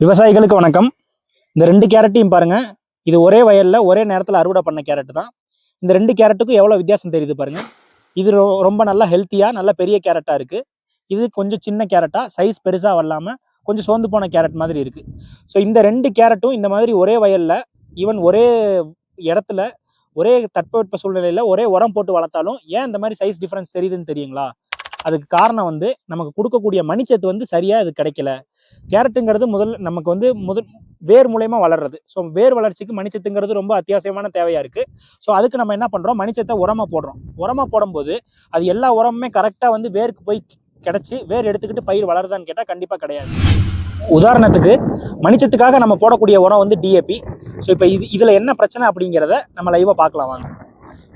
விவசாயிகளுக்கு வணக்கம். இந்த ரெண்டு கேரட்டையும் பாருங்க. இது ஒரே வயலில் ஒரே நேரத்தில் அறுவடை பண்ண கேரட் தான். இந்த ரெண்டு கேரட்டுக்கும் எவ்வளோ வித்தியாசம் தெரியுது பாருங்க. இது ரொ- ரொம்ப நல்லா ஹெல்த்தியாக நல்ல பெரிய கேரட்டாக இருக்கு. இது கொஞ்சம் சின்ன கேரட்டாக சைஸ் பெருசாக வரலாமல் கொஞ்சம் சோர்ந்து போன கேரட் மாதிரி இருக்கு. ஸோ இந்த ரெண்டு கேரட்டும் இந்த மாதிரி ஒரே வயல்ல ஈவன் ஒரே இடத்துல ஒரே தட்பவெட்ப சூழ்நிலையில் ஒரே உரம் போட்டு வளர்த்தாலும் ஏன் இந்த மாதிரி சைஸ் டிஃப்ரென்ஸ் தெரியுதுன்னு தெரியுங்களா? அதுக்கு காரணம் வந்து நமக்கு கொடுக்கக்கூடிய மணிச்சத்து வந்து சரியாக இது கிடைக்கல. கேரட்டுங்கிறது முதல் நமக்கு வந்து முதல் வேர் மூலயமா வளர்றது. ஸோ வேர் வளர்ச்சிக்கு மணிச்சத்துங்கிறது ரொம்ப அத்தியாவசியமான தேவையாக இருக்குது ஸோ அதுக்கு நம்ம என்ன பண்ணுறோம் மணிச்சத்தை உரமாக போடுறோம். உரமாக போடும்போது அது எல்லா உரமுமே கரெக்டாக வந்து வேருக்கு போய் கிடச்சி வேர் எடுத்துக்கிட்டு பயிர் வளருதான்னு கேட்டால் கண்டிப்பாக கிடையாது. உதாரணத்துக்கு மணிச்சத்துக்காக நம்ம போடக்கூடிய உரம் வந்து டிஏபி ஸோ இப்போ இது இதில் என்ன பிரச்சனை அப்படிங்கிறத நம்ம லைவாக பார்க்கலாம் வாங்க.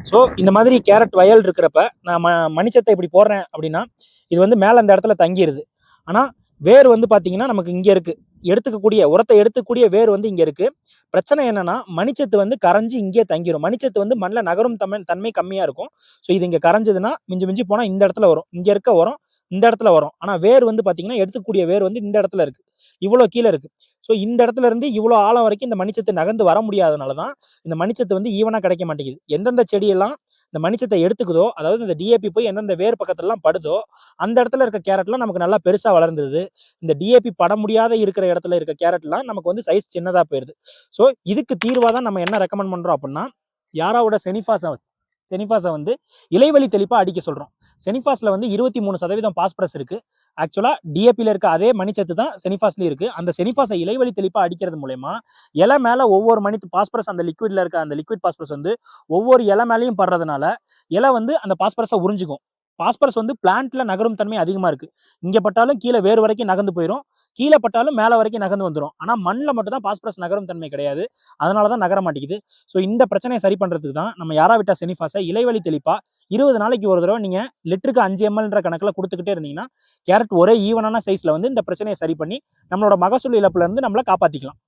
ஸோ இந்த மாதிரி கேரட் வயல் இருக்கிறப்ப நான் ம- மணிச்சத்தை இப்படி போடுறேன் அப்படின்னா இது வந்து மேலே அந்த இடத்துல தங்கிடுது ஆனால் வேர் வந்து பார்த்தீங்கன்னா நமக்கு இங்கே இருக்குது எடுத்துக்கக்கூடிய உரத்தை எடுத்துக்கூடிய வேர் வந்து இங்கே இருக்குது பிரச்சனை என்னென்னா மணிச்சத்து வந்து கரைஞ்சி இங்கே தங்கிரும். மணிச்சத்து வந்து மண்ணில் நகரும் தன்மை தன்மை கம்மியாக இருக்கும். ஸோ இது இங்கே கரைஞ்சதுன்னா மிஞ்சி மிஞ்சி போனால் இந்த இடத்துல வரும். இங்கே இருக்க உரம் இந்த இடத்துல வரும். ஆனால் வேர் வந்து பார்த்தீங்கன்னா எடுத்துக்கூடிய வேர் வந்து இந்த இடத்துல இருக்கு. இவ்வளோ கீழே இருக்கு. ஸோ இந்த இடத்துல இருந்து இவ்வளோ ஆழம் வரைக்கும் இந்த மணிச்சத்து நகர்ந்து வர முடியாதனால தான் இந்த மணிச்சத்து வந்து ஈவனாக கிடைக்க மாட்டேங்குது. எந்தெந்த செடியெல்லாம் இந்த மணிச்சத்தை எடுத்துக்குதோ அதாவது இந்த டிஏபி போய் எந்தெந்த வேர் பக்கத்துலலாம் படுதோ அந்த இடத்துல இருக்க கேரட்லாம் நமக்கு நல்லா பெருசாக வளர்ந்தது. இந்த டிஏபி பட முடியாத இருக்கிற இடத்துல இருக்க கேரட்லாம் நமக்கு வந்து சைஸ் சின்னதாக போயிடுது ஸோ இதுக்கு தீர்வாக தான் நம்ம என்ன ரெக்கமெண்ட் பண்ணுறோம் அப்படின்னா யாராவோட செனிஃபாஸ் செனிஃபாஸை வந்து இலைவழி தெளிப்பாக அடிக்க சொல்கிறோம் செனிஃபாஸில் வந்து இருபத்தி மூணு சதவீதம் பாஸ்பரஸ் இருக்குது ஆக்சுவலாக டிஏபியில் இருக்க அதே மணிச்சத்து தான் செனிஃபாஸ்லேயும் இருக்குது அந்த செனிஃபாஸை இலைவழி தெளிப்பாக அடிக்கிறது மூலயமா இலை மேலே ஒவ்வொரு மணித்து பாஸ்பரஸ் அந்த லிக்விடில் இருக்க அந்த லிக்விட் பாஸ்பரஸ் வந்து ஒவ்வொரு இலை மேலேயும் படுறதுனால இலை வந்து அந்த பாஸ்பரஸை உறிஞ்சிக்கும். பாஸ்பரஸ் வந்து பிளான்ட்ல நகரும் தன்மை அதிகமாக இருக்கு. இங்கே பட்டாலும் கீழே வேறு வரைக்கும் நகர்ந்து போயிடும் கீழே பட்டாலும் மேலே வரைக்கும் நகர்ந்து வந்துடும் ஆனால் மண்ணில் மட்டும் தான் பாஸ்பரஸ் நகரும் தன்மை கிடையாது. அதனால தான் நகர மாட்டேங்குது. ஸோ இந்த பிரச்சனையை சரி பண்ணுறதுக்கு தான் நம்ம யாரா விட்டா செனிஃபாஸை இலைவழி தெளிப்பா இருபது நாளைக்கு ஒரு தடவை நீங்கள் லிட்டருக்கு அஞ்சு எம்எல்ன்ற கணக்கில் கொடுத்துக்கிட்டே இருந்தீங்கன்னா கேரட் ஒரே ஈவனான சைஸில் வந்து இந்த பிரச்சனையை சரி பண்ணி நம்மளோட மகசூல் இழப்புலேருந்து நம்மளை காப்பாற்றிக்கலாம்